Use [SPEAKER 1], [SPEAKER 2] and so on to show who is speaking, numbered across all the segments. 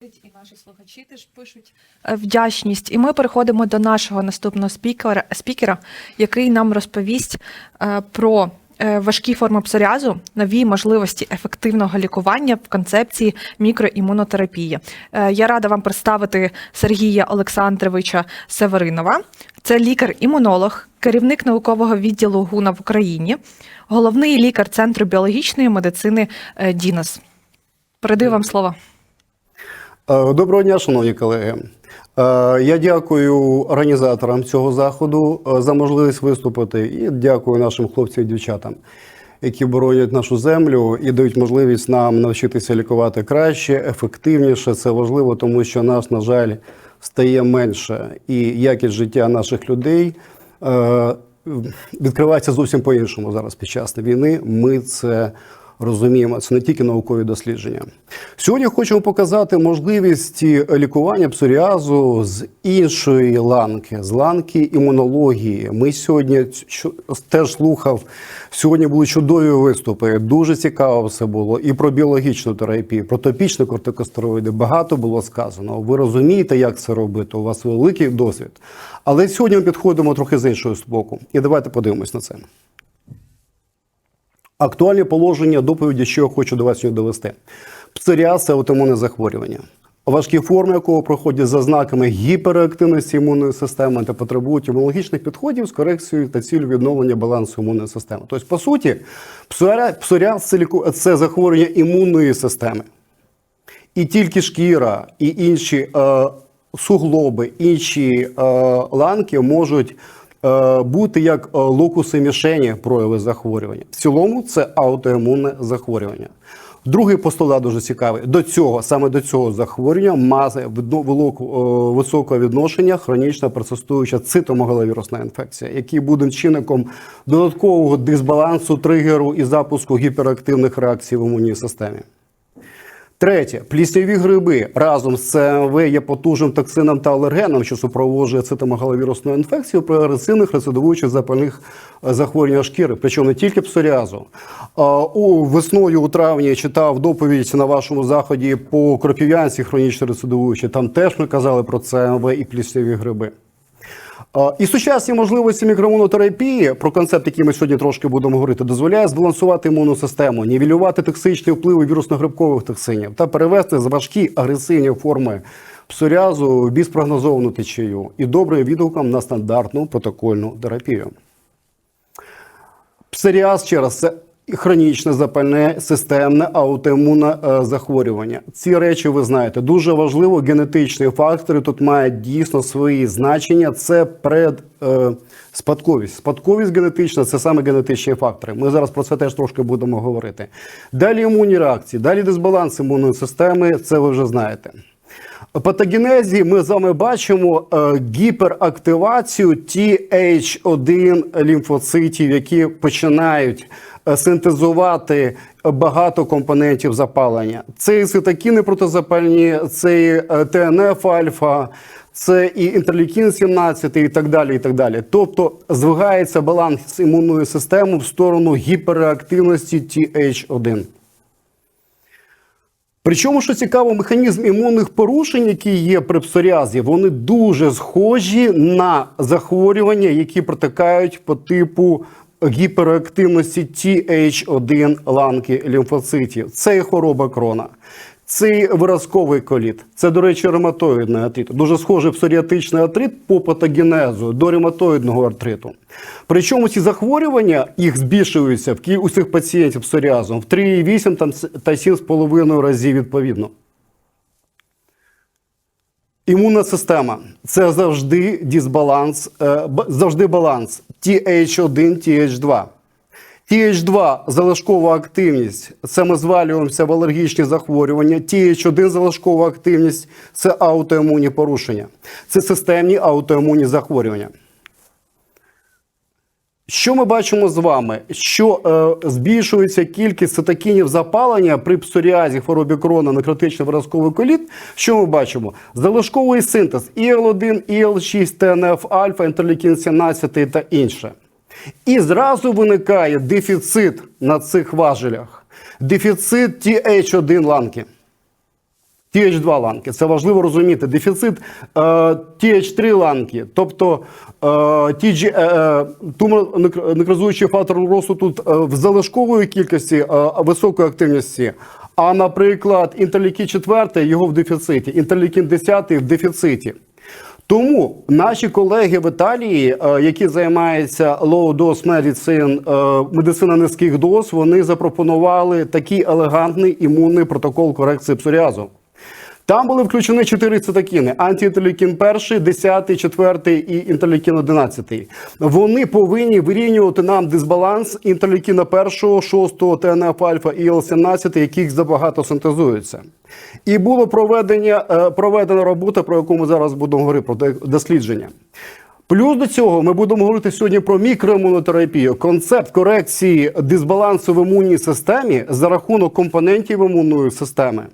[SPEAKER 1] І наші слухачі теж пишуть е, вдячність. І ми переходимо до нашого наступного спікера, спікера який нам розповість е, про е, важкі форми псоріазу, нові можливості ефективного лікування в концепції мікроімунотерапії. Я рада вам представити Сергія Олександровича Северинова. Це лікар-імунолог, керівник наукового відділу ГУНа в Україні, головний лікар Центру біологічної медицини Дінос. Передаю вам слово.
[SPEAKER 2] Е, Доброго дня, шановні колеги. Е, Я дякую організаторам цього заходу е, за можливість виступити і дякую нашим хлопцям і дівчатам, які боронять нашу землю і дають можливість нам навчитися лікувати краще, ефективніше. Це важливо, тому що нас, на жаль, стає менше, і якість життя наших людей відкривається зовсім по-іншому зараз під час війни. Ми це розуміємо. Це не тільки наукові дослідження. Сьогодні хочемо показати можливість лікування псоріазу з іншої ланки, з ланки імунології. Ми сьогодні теж слухав. Сьогодні були чудові виступи. Дуже цікаво все було і про біологічну терапію, про топічні кортикостероїди. Багато було сказано. Ви розумієте, як це робити. У вас великий досвід. Але сьогодні ми підходимо трохи з іншого боку. І давайте подивимось на це. Актуальні положення доповіді, що я хочу до вас сьогодні довести. Псоріаз – це аутоімунне захворювання, важкі форми якого проходять за знаками гіперактивності імунної системи та потребують імунологічних підходів з корекцією та цілею відновлення балансу імунної системи. Тобто, по суті, псоріаз це, захворювання імунної системи. І тільки шкіра і інші е, суглоби, інші е, ланки можуть бути як е, локуси мішені прояви захворювання. В цілому це аутоімунне захворювання. Другий постулат дуже цікавий. До цього, саме до цього захворювання має е, високого відношення хронічна персистуюча цитомегаловірусна інфекція, який буде чинником додаткового дисбалансу тригеру і запуску гіперактивних реакцій в імунній системі. Третє, плісняві гриби разом з ЦМВ є потужним токсином та алергеном, що супроводжує цитомегаловірусну інфекцію при агресивних рецидивуючих запальних е, захворюваннях шкіри, причому не тільки псоріазу. У весною у травні читав доповідь на вашому заході по кропів'янці хронічно рецидивуючі. Там теж ми казали про ЦМВ і плісняві гриби. І сучасні можливості мікроімунотерапії, про концепт, який ми сьогодні трошки будемо говорити, дозволяє збалансувати імунну систему, нівелювати токсичні впливи вірусно-грибкових токсинів та перевести з важкі агресивні форми псоріазу в безпрогнозовану течію і добрим відгуком на стандартну протокольну терапію. Псоріаз ще раз це хронічне запальне системне аутоімунне е, захворювання. Ці речі ви знаєте дуже важливо. Генетичні фактори тут мають дійсно свої значення. Це пред е, спадковість. Спадковість генетична це саме генетичні фактори. Ми зараз про це теж трошки будемо говорити. Далі імунні реакції, далі дисбаланс імунної системи. Це ви вже знаєте. Патогенезі ми з вами бачимо е, гіперактивацію TH1 лімфоцитів, які починають е, синтезувати багато компонентів запалення. Це і цитокіни протизапальні, це і е, ТНФ-альфа, це і інтерлікін 17 і так далі. і так далі. Тобто звигається баланс імунної системи в сторону гіперреактивності TH1. Причому, що цікаво, механізм імунних порушень, які є при псоріазі, вони дуже схожі на захворювання, які протикають по типу гіперактивності TH1 ланки лімфоцитів. Це і хвороба крона. Це і виразковий коліт. Це, до речі, ревматоїдний артрит. Дуже схожий псоріатичний артрит по патогенезу до ревматоїдного артриту. Причому ці захворювання їх збільшуються в кі- у цих пацієнтів псоріазом в 3,8 там с- та 7,5 разів відповідно. Імунна система це завжди дисбаланс, е, завжди баланс TH1, TH2. TH2 залишкова активність це ми звалюємося в алергічні захворювання. TH1 залишкова активність це аутоімунні порушення. Це системні аутоімунні захворювання. Що ми бачимо з вами? Що е, збільшується кількість цитокінів запалення при псоріазі, хворобі крона, некротичний виразковий коліт. Що ми бачимо? Залишковий синтез ІЛ-1, ІЛ-6, ТНФ-альфа, інтерлікін 17 та інше. І зразу виникає дефіцит на цих важелях. Дефіцит TH1 ланки. TH2 ланки. Це важливо розуміти. Дефіцит е, TH3 ланки, тобто е, TG, е, е, тумор-некрозуючий фактор росту тут е, в залишкової кількості е, високої активності. А, наприклад, інтерлікін 4 його в дефіциті, інтерлікін 10 в дефіциті. Тому наші колеги в Італії, е, які займаються low dose medicine, е, медицина низьких доз, вони запропонували такий елегантний імунний протокол корекції псоріазу. Там були включені чотири цитокіни: антиінтерлікін 1, 10, 4 і інтерлікін 11. Вони повинні вирівнювати нам дисбаланс інтерлікіна 1, 6, ТНФ альфа і Л17, яких забагато синтезується. І було проведення, е, проведена робота, про яку ми зараз будемо говорити, про дослідження. Плюс до цього ми будемо говорити сьогодні про мікроімунотерапію, концепт корекції дисбалансу в імунній системі за рахунок компонентів імунної системи.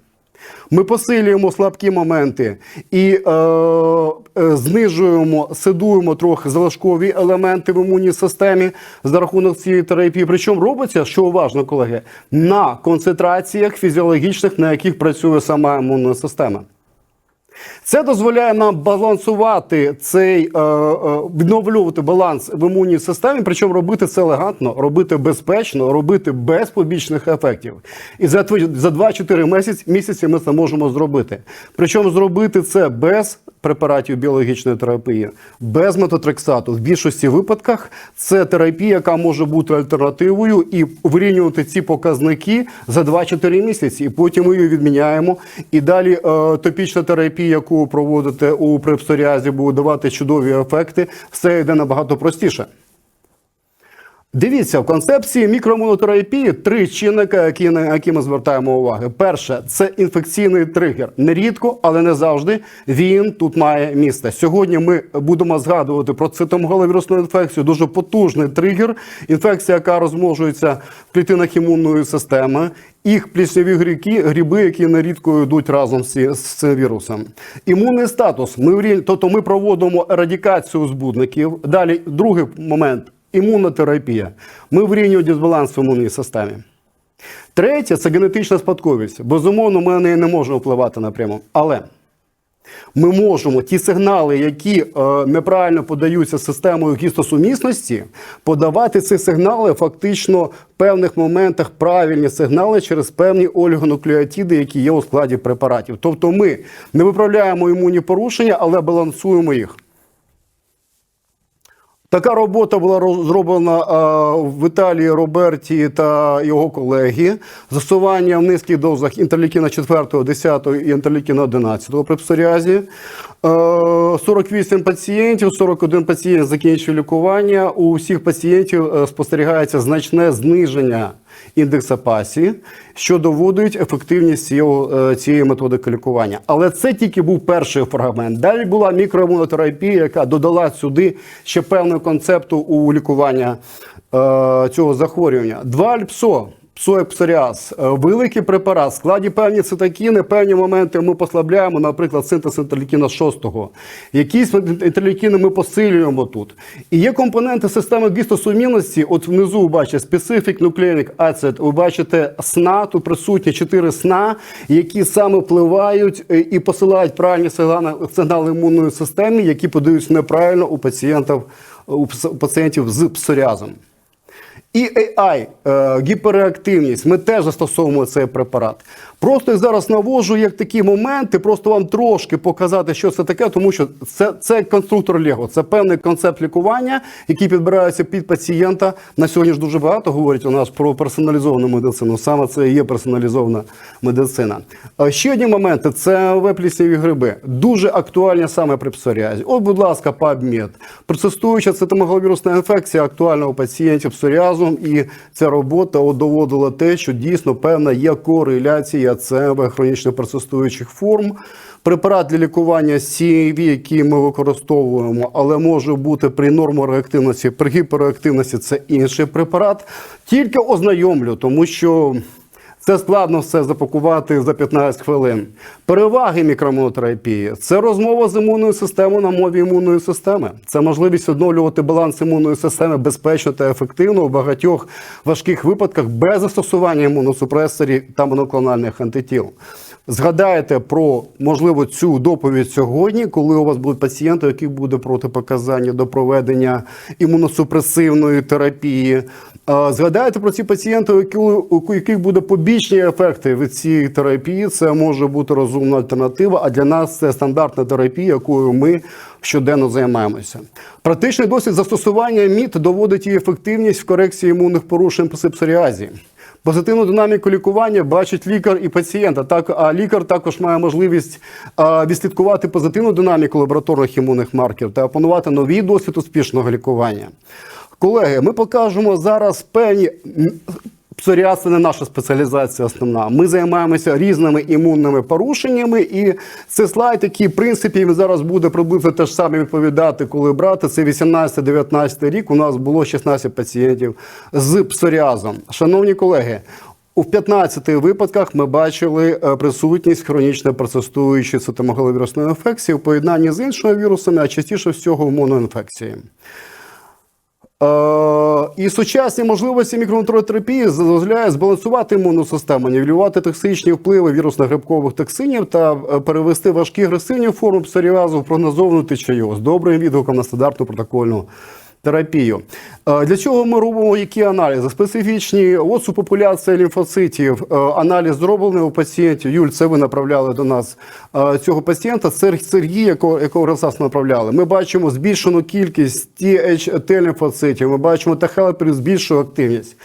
[SPEAKER 2] Ми посилюємо слабкі моменти і е, е, знижуємо, седуємо трохи залишкові елементи в імунній системі за рахунок цієї терапії. Причому робиться, що уважно, колеги, на концентраціях фізіологічних, на яких працює сама імунна система. Це дозволяє нам балансувати цей е, е, відновлювати баланс в імунній системі, причому робити це елегантно, робити безпечно, робити без побічних ефектів. І за за 2-4 місяці, місяці ми це можемо зробити. Причому зробити це без препаратів біологічної терапії, без метотрексату. В більшості випадках це терапія, яка може бути альтернативою, і вирівнювати ці показники за 2-4 місяці. І потім ми її відміняємо. І далі е, топічна терапія, яку проводите у препсоріазі, буде давати чудові ефекти. Все йде набагато простіше. Дивіться, в концепції мікроімунотерапії три чинника, які, на які ми звертаємо увагу. Перше це інфекційний тригер. Нерідко, але не завжди він тут має місце. Сьогодні ми будемо згадувати про цитомегаловірусну інфекцію, дуже потужний тригер. Інфекція, яка розмножується в клітинах імунної системи. Їх плісняві гріки, гриби, які нерідко йдуть разом з, цим вірусом. Імунний статус. Ми, тобто ми проводимо ерадикацію збудників. Далі другий момент імунотерапія. Ми вирівнюємо дисбаланс в імунній системі. Третє це генетична спадковість. Безумовно, ми на неї не можемо впливати напряму. Але ми можемо ті сигнали, які е, неправильно подаються системою гістосумісності, подавати ці сигнали фактично в певних моментах правильні сигнали через певні олігонуклеотиди, які є у складі препаратів. Тобто ми не виправляємо імунні порушення, але балансуємо їх. Така робота була зроблена е, в Італії Роберті та його колеги. Застосування в низьких дозах інтерлікіна 4, 10 і інтерлікіна 11 при псоріазі. Е, 48 пацієнтів, 41 пацієнт закінчив лікування. У всіх пацієнтів е, спостерігається значне зниження індекса пасі, що доводить ефективність цього, е, цієї методики лікування. Але це тільки був перший фрагмент. Далі була мікроімунотерапія, яка додала сюди ще певну концепту у лікування е, цього захворювання. Два альпсо. Псоепсоріаз, е, великий препарат, в складі певні цитокіни, певні моменти ми послабляємо, наприклад, синтез інтерлікіна 6. Якісь інтерлікіни ми посилюємо тут. І є компоненти системи гістосумінності. От внизу ви бачите Specific Nucleic Acid, ви бачите СНА, тут присутні 4 СНА, які саме впливають е, і посилають правильні сигнали, сигнали імунної системи, які подаються неправильно у пацієнтів, у пацієнтів з псоріазом. І AI, е, гіперреактивність, ми теж застосовуємо цей препарат. Просто я зараз навожу як такі моменти, просто вам трошки показати, що це таке, тому що це, це конструктор Лего, це певний концепт лікування, який підбирається під пацієнта. На сьогодні ж дуже багато говорять у нас про персоналізовану медицину. Саме це і є персоналізована медицина. Ще одні моменти це веплісніві гриби. Дуже актуальні саме при псоріазі. От, будь ласка, PubMed. Процестуюча цитомегаловірусна інфекція актуальна у пацієнтів з псоріазом, і ця робота доводила те, що дійсно певна є кореляція ЦМВ хронічно персистуючих форм. Препарат для лікування CAV, який ми використовуємо, але може бути при нормореактивності, при гіперреактивності це інший препарат. Тільки ознайомлю, тому що Це складно все запакувати за 15 хвилин. Переваги мікроімунотерапії – це розмова з імунною системою на мові імунної системи. Це можливість відновлювати баланс імунної системи безпечно та ефективно у багатьох важких випадках без застосування імуносупресорів та моноклональних антитіл. Згадайте про можливо цю доповідь сьогодні, коли у вас будуть пацієнти, у яких буде протипоказання до проведення імуносупресивної терапії. Згадайте про ці пацієнти, у яких буде побічні ефекти від цієї терапії. Це може бути розумна альтернатива. А для нас це стандартна терапія, якою ми щоденно займаємося. Практичний досвід застосування МІТ доводить її ефективність в корекції імунних порушень по псоріазі. Позитивну динаміку лікування бачить лікар і пацієнт. Так, а лікар також має можливість а, відслідкувати позитивну динаміку лабораторних імунних маркерів та опанувати новий досвід успішного лікування. Колеги, ми покажемо зараз певні. Псоріаз це не наша спеціалізація основна. Ми займаємося різними імунними порушеннями, і це слайд, який, в принципі, зараз буде приблизно те ж саме відповідати, коли брати. Це 18-19 рік. У нас було 16 пацієнтів з псоріазом. Шановні колеги, у 15 випадках ми бачили е, присутність хронічно persistуючої цитомегаловірусної інфекції в поєднанні з іншими вірусами, а частіше всього моноінфекції. Е, І сучасні можливості мікронатротерапії дозволяють збалансувати імунну систему, нівелювати токсичні впливи вірусно-грибкових токсинів та е, перевести важкі агресивні форми псоріазу в прогнозовану течію. З добрим відгуком на стандартну протокольну терапію. Е, Для чого ми робимо які аналізи? Специфічні от популяції лімфоцитів. Е, Аналіз зроблений у пацієнтів. Юль, це ви направляли до нас е, цього пацієнта. Сер- Сергій, якого, якого раз направляли. Ми бачимо збільшену кількість ті лімфоцитів. Ми бачимо та хелперів збільшує активність.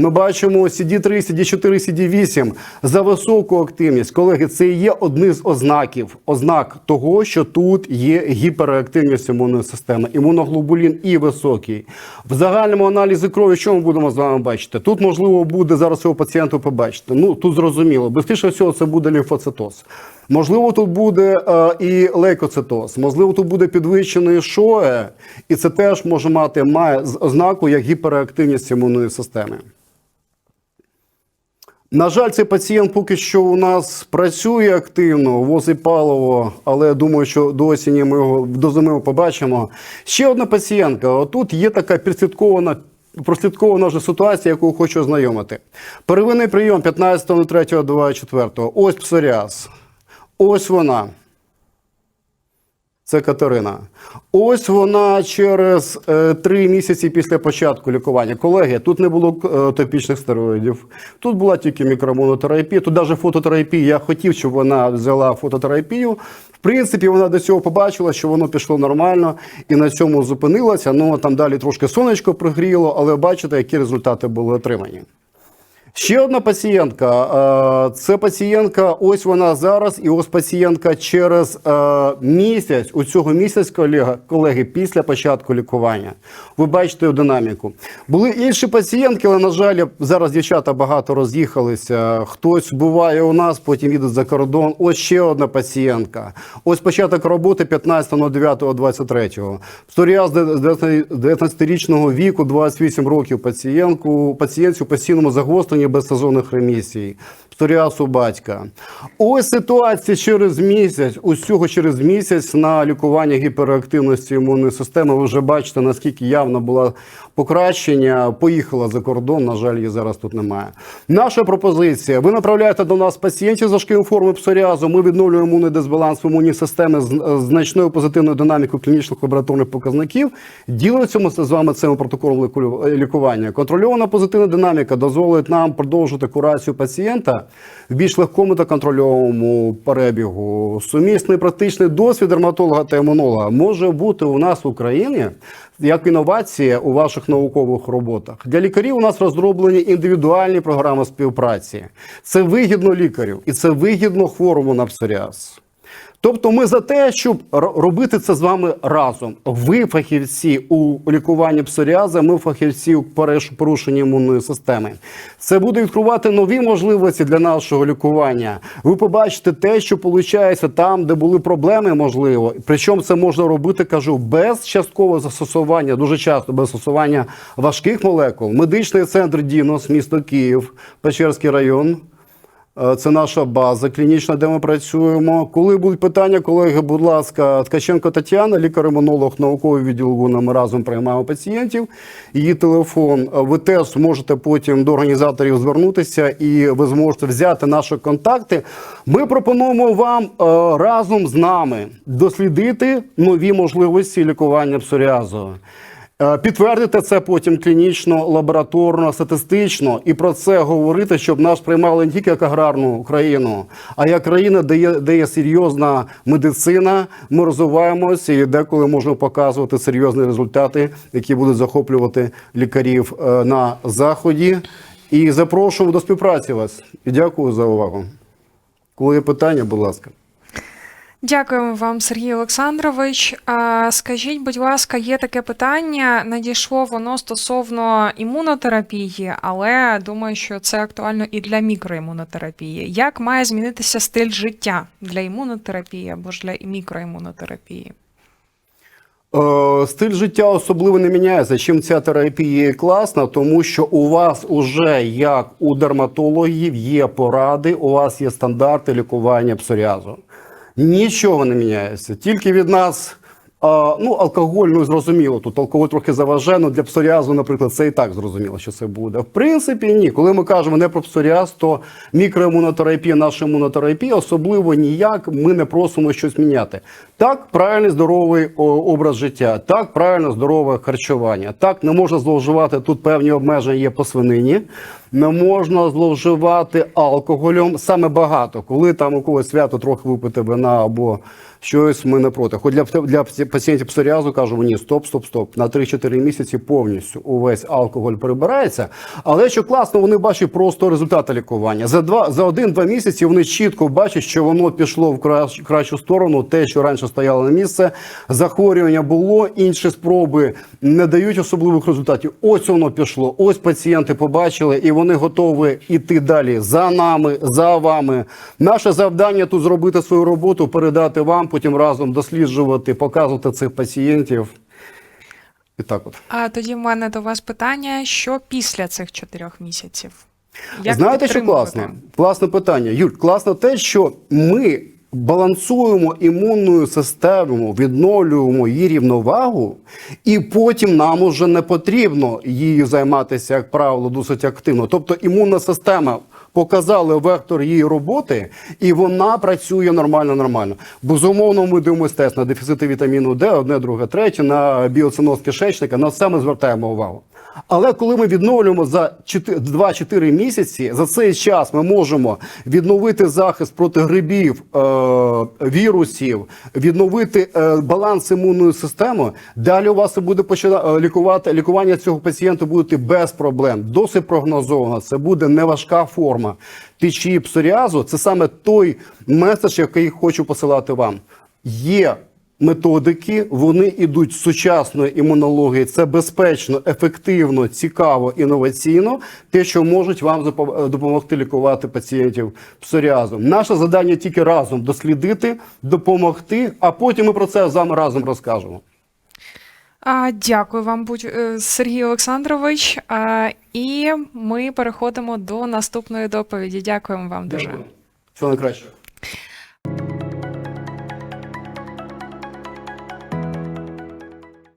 [SPEAKER 2] Ми бачимо CD3, CD4, CD8 за високу активність. Колеги, це є одні з ознаків, ознак того, що тут є гіперактивність імунної системи. Імуноглобулін і високий. В загальному аналізі крові, що ми будемо з вами бачити? Тут можливо буде зараз цього пацієнту побачити. Ну тут зрозуміло. Бистріше всього, це буде лімфоцитоз. Можливо, тут буде е, і лейкоцитоз, можливо, тут буде підвищений шоє, і це теж може мати має ознаку як гіперактивність імунної системи. На жаль, цей пацієнт поки що у нас працює активно, возить паливо, але думаю, що до осені ми його до зими побачимо. Ще одна пацієнтка. Отут є така підслідкована. Прослідкована вже ситуація, яку хочу ознайомити. Первинний прийом 15.03.24. Ось псоріаз. Ось вона. Це Катерина. Ось вона через е, три місяці після початку лікування. Колеги, тут не було е, топічних стероїдів, тут була тільки мікромонотерапія, тут навіть фототерапія. Я хотів, щоб вона взяла фототерапію. В принципі, вона до цього побачила, що воно пішло нормально і на цьому зупинилася. Ну там далі трошки сонечко пригріло, але бачите, які результати були отримані. Ще одна пацієнтка. е, Це пацієнтка, ось вона зараз, і ось пацієнтка через е, місяць, у цього місяць, колега, колеги, після початку лікування. Ви бачите динаміку. Були інші пацієнтки, але, на жаль, зараз дівчата багато роз'їхалися. Хтось буває у нас, потім їдуть за кордон. Ось ще одна пацієнтка. Ось початок роботи 15.09.23. Псоріаз 19-річного віку, 28 років пацієнтку, пацієнтці у постійному загостренні без сезонних ремісій. Псоріаз батька. Ось ситуація через місяць, усього через місяць на лікування гіперактивності імунної системи. Ви вже бачите, наскільки явно було покращення. Поїхала за кордон. На жаль, її зараз тут немає. Наша пропозиція: ви направляєте до нас пацієнтів з важкою формою псоріазу. Ми відновлюємо імунний дисбаланс в імунній системі з значною позитивною динамікою клінічних лабораторних показників. Ділимося з вами цим протоколом лікування. Контрольована позитивна динаміка дозволить нам продовжити курацію пацієнта в більш легкому та контрольованому перебігу. Сумісний практичний досвід дерматолога та імунолога може бути у нас в Україні як інновація у ваших наукових роботах. Для лікарів у нас розроблені індивідуальні програми співпраці. Це вигідно лікарю і це вигідно хворому на псоріаз. Тобто ми за те, щоб робити це з вами разом. Ви фахівці у лікуванні псоріаза, ми фахівці у порушенні імунної системи. Це буде відкривати нові можливості для нашого лікування. Ви побачите те, що виходить там, де були проблеми, можливо. Причому це можна робити, кажу, без часткового застосування, дуже часто без застосування важких молекул. Медичний центр Дінос, місто Київ, Печерський район. Е, Це наша база клінічна, де ми працюємо. Коли будуть питання, колеги, будь ласка, Ткаченко Тетяна, лікар-імунолог науковий відділ ГУНа, Ми разом приймаємо пацієнтів. Її телефон. Е, Ви теж зможете потім до організаторів звернутися і ви зможете взяти наші контакти. Ми пропонуємо вам е, разом з нами дослідити нові можливості лікування псоріазу. Е, Підтвердити це потім клінічно, лабораторно, статистично і про це говорити, щоб нас приймали не тільки як аграрну країну, а як країна, де є, де є серйозна медицина. Ми розвиваємося і деколи можемо показувати серйозні результати, які будуть захоплювати лікарів е, на заході. І запрошуємо до співпраці вас. І дякую за увагу. Коли є питання, будь ласка.
[SPEAKER 3] Дякуємо вам, Сергій Олександрович. Скажіть, будь ласка, є таке питання. Надійшло воно стосовно імунотерапії, але думаю, що це актуально і для мікроімунотерапії. Як має змінитися стиль життя для імунотерапії або ж для мікроімунотерапії?
[SPEAKER 2] Е, Стиль життя особливо не міняється. Чим ця терапія класна, тому що у вас уже як у дерматологів є поради, у вас є стандарти лікування псоріазу. Нічого не міняється. Тільки від нас. А, ну, алкоголь, ну зрозуміло, тут алкоголь трохи заважає, ну для псоріазу, наприклад, це і так зрозуміло, що це буде. В принципі, ні. Коли ми кажемо не про псоріаз, то мікроімунотерапія, наша імунотерапія, особливо ніяк ми не просимо щось міняти. Так, правильний здоровий образ життя, так, правильно здорове харчування. Так, не можна зловживати, тут певні обмеження є по свинині. Не можна зловживати алкоголем саме багато. Коли там у когось свято трохи випити вина або щось, ми не проти. Хоч для, для пацієнтів псоріазу кажемо, ні, стоп, стоп, стоп. На 3-4 місяці повністю увесь алкоголь прибирається. Але що класно, вони бачать просто результати лікування. За два за один-два місяці вони чітко бачать, що воно пішло в кращ, кращу сторону, те, що раніше стояло на місце. Захворювання було, інші спроби не дають особливих результатів. Ось воно пішло. Ось пацієнти побачили, і вони готові йти далі за нами, за вами. Наше завдання тут зробити свою роботу, передати вам, потім разом досліджувати, показувати цих пацієнтів. І так от.
[SPEAKER 3] А тоді в мене до вас питання: що після цих чотирьох місяців? Як
[SPEAKER 2] Знаєте, що класно? Класне питання. Юль, класно те, що ми балансуємо імунну систему, відновлюємо її рівновагу, і потім нам уже не потрібно її займатися, як правило, досить активно. Тобто імунна система. Показали вектор її роботи, і вона працює нормально, нормально. Безумовно, ми дивимося тест на дефіцити вітаміну Д, одне, друге, третє, на біоциноз кишечника. На це ми звертаємо увагу. Але коли ми відновлюємо за 4 2-4 місяці, за цей час ми можемо відновити захист проти грибів, е, вірусів, відновити е, баланс імунної системи. Далі у вас буде почина- е, лікувати лікування цього пацієнта буде без проблем. Досить прогнозовано. Це буде неважка форма течії псоріазу. Це саме той меседж, який хочу посилати вам. Є методики, вони йдуть з сучасної імунології. Це безпечно, ефективно, цікаво, інноваційно. Те, що можуть вам запо- допомогти лікувати пацієнтів псоріазом. Наше завдання тільки разом дослідити, допомогти, а потім ми про це з вами разом розкажемо.
[SPEAKER 3] А, дякую вам, е, Сергій Олександрович. А, і ми переходимо до наступної доповіді. Дякуємо вам дуже.
[SPEAKER 2] Всього найкращого.